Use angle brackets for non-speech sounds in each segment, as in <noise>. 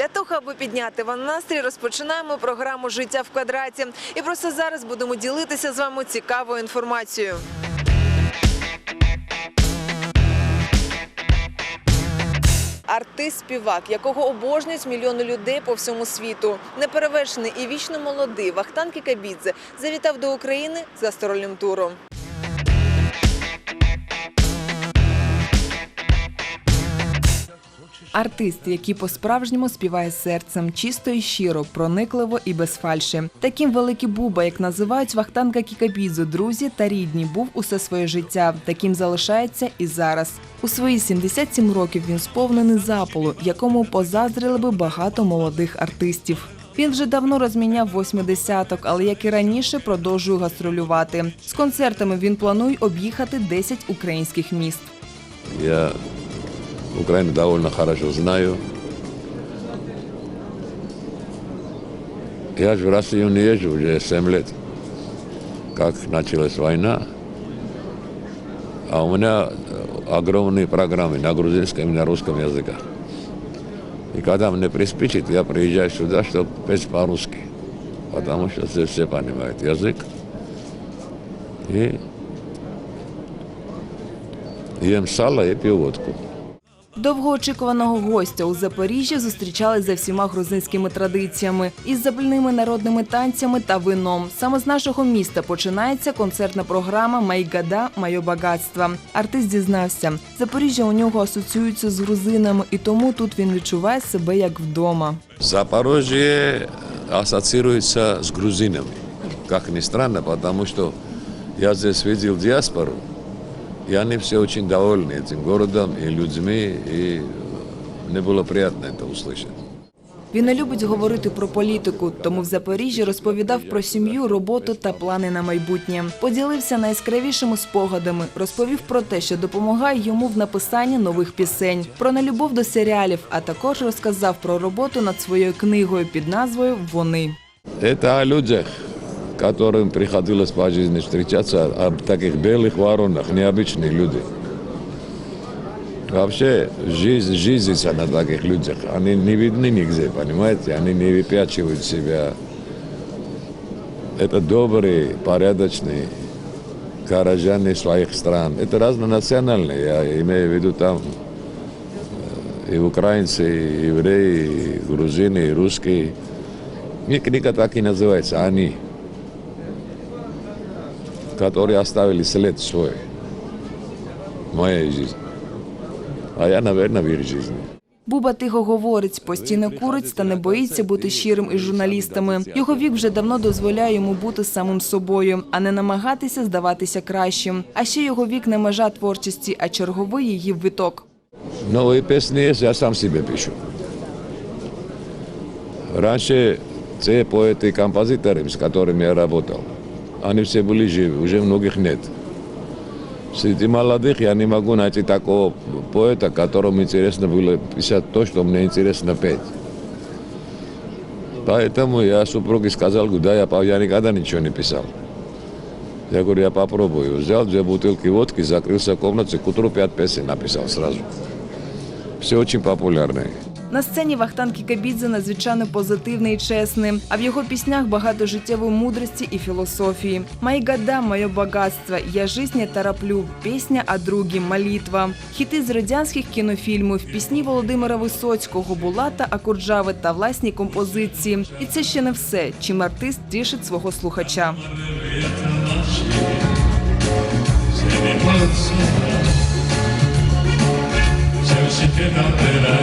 Для того, аби підняти вам настрій, розпочинаємо програму Життя в квадраті. І просто зараз будемо ділитися з вами цікавою інформацією. Артист-співак, якого обожнюють мільйони людей по всьому світу, неперевершений і вічно молодий Вахтан Кікабідзе завітав до України з гастрольним туром. Артист, який по-справжньому співає серцем, чисто і щиро, проникливо і без фальші. Таким великий Буба, як називають Вахтанка Кікабідзу, друзі та рідні, був усе своє життя. Таким залишається і зараз. У свої 77 років він сповнений запалу, якому позаздрили би багато молодих артистів. Він вже давно розміняв восьмидесяток, але як і раніше продовжує гастролювати. З концертами він планує об'їхати 10 українських міст. Я Украину довольно хорошо знаю. Я же в Россию не езжу уже 7 лет, как началась война. А у меня э, огромные программы на грузинском и на русском языках. И когда мне приспичит, я приезжаю сюда, чтобы петь по-русски. Потому что здесь все понимают язык. И ем сало и пью водку. Довгоочікуваного гостя у Запоріжжі зустрічали за всіма грузинськими традиціями із запальними народними танцями та вином. Саме з нашого міста починається концертна програма Майгада Майо багатство. Артист дізнався, Запоріжжя у нього асоціюється з грузинами, і тому тут він відчуває себе як вдома. Запорожье ассоциируется с грузинами. Как ни странно, потому что я здесь видел диаспору, и они все очень довольны этим городом и людьми, и мне было приятно это услышать. Він не любить говорити про політику, тому в Запоріжжі розповідав про сім'ю, роботу та плани на майбутнє. Поділився найяскравішими спогадами, розповів про те, що допомагає йому в написанні нових пісень, про нелюбов до серіалів, а також розказав про роботу над своєю книгою під назвою Вони. Это о людях, Которым приходилось по жизни встречаться, о таких белых воронах, необычных людях. Вообще, жизнь, жизнь на таких людях, они не видны нигде, понимаете? Они не выпячивают себя. Это добрые, порядочные горожане своих стран. Это разнонациональные, я имею в виду там э, и украинцы, и евреи, и грузины, и русские. Мне книга так и называется «Они», которые оставили след свой в моей жизни. А я, наверное, в их жизни. Буба тихо говорить, постійно курить та не боїться бути щирим із журналістами. Його вік вже давно дозволяє йому бути самим собою, а не намагатися здаватися кращим. А ще його вік не межа творчості, а черговий її виток. Новые песни есть, я сам себе пишу. Раньше те поэты и композиторы, с которыми я работал, они все были живы, уже многих нет. Среди молодых я не могу найти такого поэта, которому интересно было писать то, что мне интересно петь. Поэтому я супруге сказал, да, я, по- я никогда ничего не писал. Я говорю, я попробую. Взял две бутылки водки, закрылся в комнате, к утру пять песен написал сразу. Все очень популярные. На сцені Вахтан Кікабідзе надзвичайно позитивний і чесний, а в його піснях багато життєвої мудрості і філософії. «Мои года, моє багатство, я жизнь не тороплю, пісня о другі, молитва. Хіти з радянських кінофільмів, пісні Володимира Висоцького, Булата Акурджави та власні композиції. І це ще не все, чим артист тішить свого слухача. Się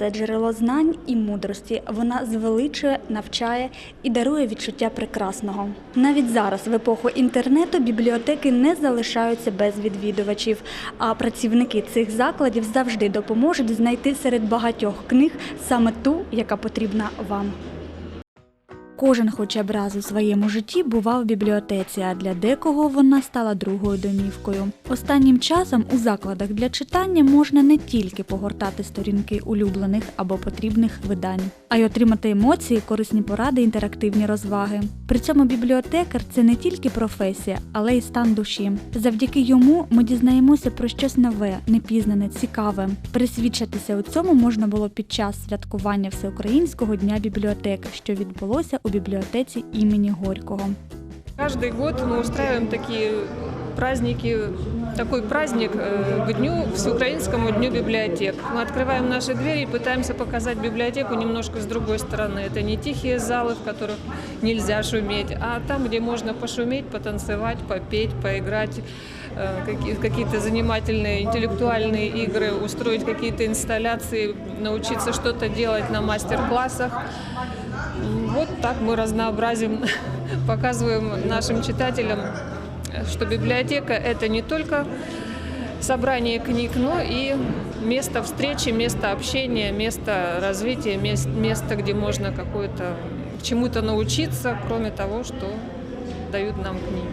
це джерело знань і мудрості. Вона звеличує, навчає і дарує відчуття прекрасного. Навіть зараз, в епоху інтернету, бібліотеки не залишаються без відвідувачів, а працівники цих закладів завжди допоможуть знайти серед багатьох книг саме ту, яка потрібна вам. Кожен хоча б раз у своєму житті бував в бібліотеці, а для декого вона стала другою домівкою. Останнім часом у закладах для читання можна не тільки погортати сторінки улюблених або потрібних видань, а й отримати емоції, корисні поради, інтерактивні розваги. При цьому бібліотекар це не тільки професія, але й стан душі. Завдяки йому ми дізнаємося про щось нове, непізнане, цікаве. Присвідчитися у цьому можна було під час святкування Всеукраїнського дня бібліотек, що відбулося у бібліотеці імені Горького. Каждый год мы устраиваем такие праздники, такой праздник э, к дню, Всеукраинскому дню библиотек. Мы открываем наши двери и пытаемся показать библиотеку немножко с другой стороны. Это не тихие залы, в которых нельзя шуметь, а там, где можно пошуметь, потанцевать, попеть, поиграть, э, какие- какие-то занимательные интеллектуальные игры, устроить какие-то инсталляции, научиться что-то делать на мастер-классах. Вот так мы разнообразим, <laughs> показываем нашим читателям, что библиотека – это не только собрание книг, но и место встречи, место общения, место развития, место, где можно какое-то чему-то научиться, кроме того, что дают нам книги.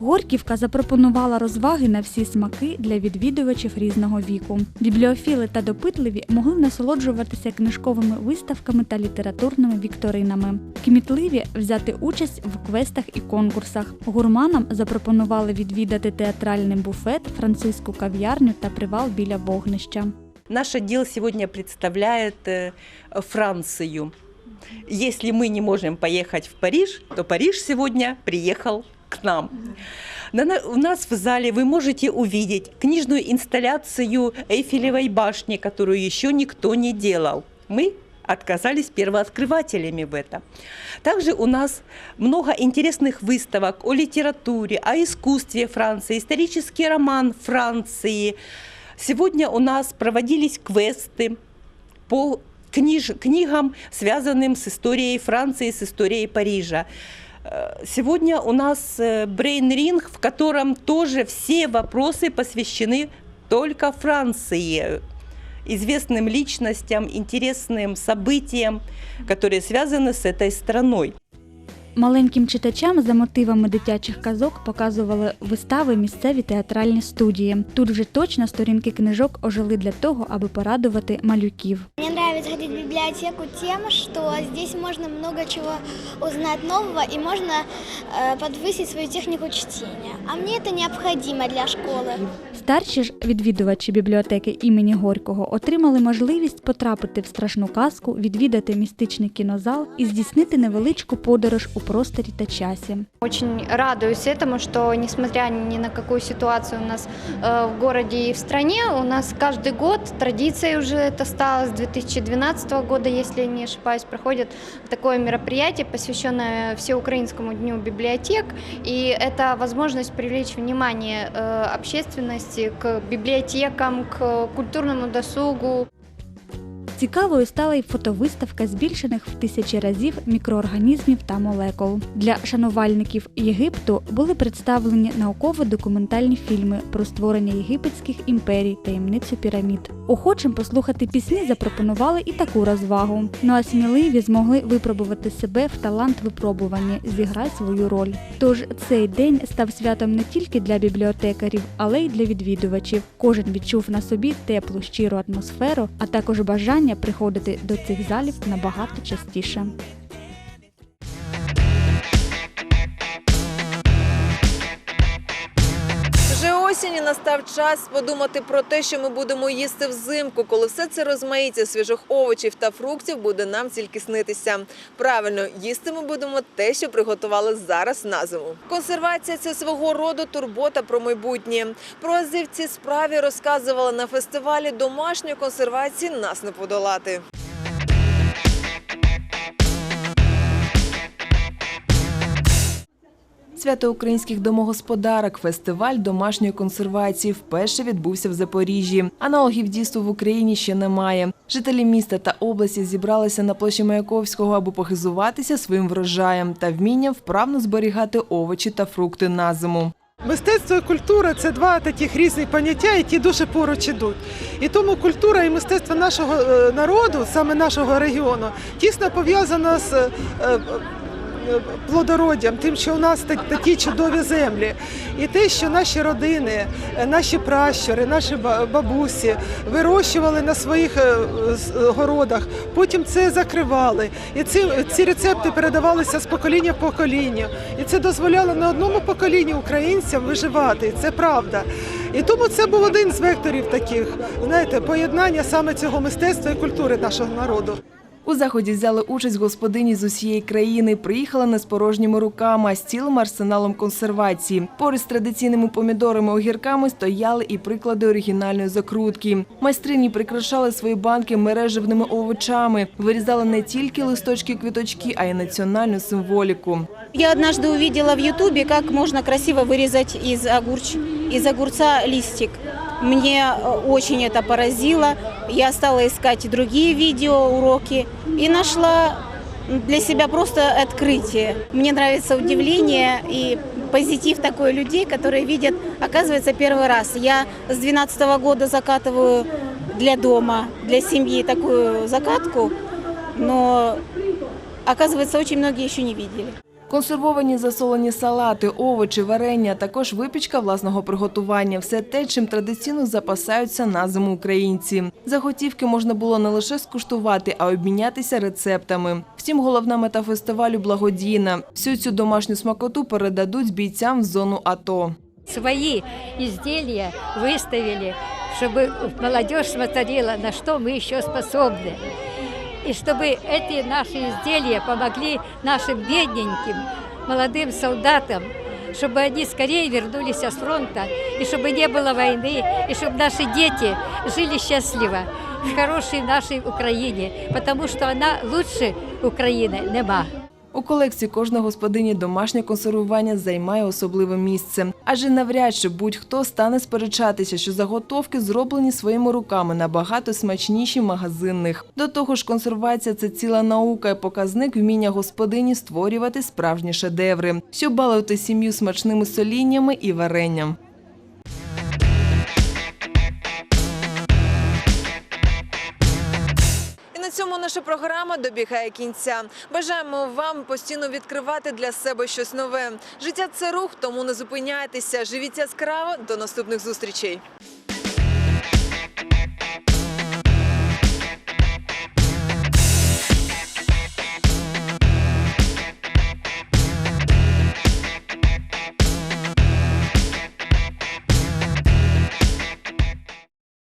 Горьківка запропонувала розваги на всі смаки для відвідувачів різного віку. Бібліофіли та допитливі могли насолоджуватися книжковими виставками та літературними вікторинами. Кмітливі взяти участь в квестах і конкурсах. Гурманам запропонували відвідати театральний буфет, французьку кав'ярню та привал біля вогнища. Наш отдел сегодня представляет э, Францию. Если мы не можем поехать в Париж, то Париж сегодня приехал к нам. На- У нас в зале вы можете увидеть книжную инсталляцию Эйфелевой башни, которую еще никто не делал. Мы отказались первооткрывателями в это. Также у нас много интересных выставок о литературе, о искусстве Франции, исторический роман Франции. Сегодня у нас проводились квесты по книж- книгам, связанным с историей Франции, с историей Парижа. Э, Сегодня у нас Брейн Ринг, в котором тоже все вопросы посвящены только Франции, известным личностям, интересным событиям, которые связаны с этой страной. Маленьким читачам за мотивами дитячих казок показували вистави місцеві театральні студії. Тут вже точно сторінки книжок ожили для того, аби порадувати малюків. Мне нравится ходить в библиотеку тем, что здесь можно много чего узнать нового и можно э, подвысить свою технику чтения. А мне это необходимо для школы. Старші ж відвідувачі бібліотеки імені Горького отримали можливість потрапити в страшну казку, відвідати містичний кінозал і здійснити невеличку подорож у просторі та часі. Очень радуюсь этому, что несмотря ни на какую ситуацию у нас э, в городе и в стране, у нас каждый год традицией уже это стало с 2012 года, если не ошибаюсь, проходит такое мероприятие, посвященное Всеукраинскому дню библиотек, и это возможность привлечь внимание э, общественности к библиотекам, к культурному досугу. Цікавою стала й фотовиставка збільшених в тисячі разів мікроорганізмів та молекул. Для шанувальників Єгипту були представлені науково-документальні фільми про створення єгипетських імперій, таємницю пірамід. Охочим послухати пісні запропонували і таку розвагу. Ну а сміливі змогли випробувати себе в талант випробування, зіграй свою роль. Тож цей день став святом не тільки для бібліотекарів, але й для відвідувачів. Кожен відчув на собі теплу щиру атмосферу, а також бажання приходити до цих залів набагато частіше. Вже осінь і настав час подумати про те, що ми будемо їсти взимку, коли все це розмаїття свіжих овочів та фруктів буде нам тільки снитися. Правильно, їсти ми будемо те, що приготували зараз на зиму. Консервація це свого роду турбота про майбутнє. Про ази в цій справі розказували на фестивалі домашньої консервації нас не подолати. Свято українських домогосподарок, фестиваль домашньої консервації вперше відбувся в Запоріжжі. Аналогів дійству в Україні ще немає. Жителі міста та області зібралися на площі Маяковського, аби похизуватися своїм врожаєм та вмінням вправно зберігати овочі та фрукти на зиму. Мистецтво і культура це два таких різних поняття, які дуже поруч ідуть. І тому культура і мистецтво нашого е, народу, саме нашого регіону, тісно пов'язано з е, плодороддям, тим, що у нас так- такі чудові землі, і те, що наші родини, е, наші пращури, наші бабусі вирощували на своїх е, городах, потім це закривали. І ці, ці рецепти передавалися з покоління в покоління. І це дозволяло не одному поколінню українцям виживати. І Це правда. І тому це був один з векторів таких, знаєте, поєднання саме цього мистецтва і культури нашого народу. У заході взяли участь господині з усієї країни. Приїхали не з порожніми руками, а з цілим арсеналом консервації. Поруч з традиційними помідорами огірками стояли і приклади оригінальної закрутки. Майстрині прикрашали свої банки мережевними овочами, вирізали не тільки листочки квіточки, а й національну символіку. Я однажды увидела в Ютубе, как можно красиво вырезать из, огурч... из огурца листик. Мне э, очень это поразило. Я стала искать другие видео, уроки и нашла для себя просто открытие. Мне нравится удивление и позитив такой людей, которые видят, оказывается, первый раз. Я с 12 года закатываю для дома, для семьи такую закатку, но оказывается, очень многие еще не видели. Консервовані засолені салати, овочі, варення, а також випічка власного приготування – все те, чим традиційно запасаються на зиму українці. Заготівки можна було не лише скуштувати, а й обмінятися рецептами. Втім, головна мета фестивалю благодійна. Всю цю домашню смакоту передадуть бійцям в зону АТО. свои изделия выставили, чтобы молодежь смотрела, на что мы еще способны. И чтобы эти наши изделия помогли нашим бедненьким молодым солдатам, чтобы они скорее вернулись с фронта, и чтобы не было войны, и чтобы наши дети жили счастливо в хорошей нашей Украине, потому что она лучше Украины нема. У колекції кожної господині домашнє консервування займає особливе місце. Адже навряд чи будь-хто стане сперечатися, що заготовки зроблені своїми руками набагато смачніші магазинних. До того ж, консервація це ціла наука і показник вміння господині створювати справжні шедеври, щоб балувати сім'ю смачними соліннями і варенням. Цьому наша програма добігає кінця. Бажаємо вам постійно відкривати для себе щось нове. Життя це рух, тому не зупиняйтеся. Живіть яскраво. До наступних зустрічей.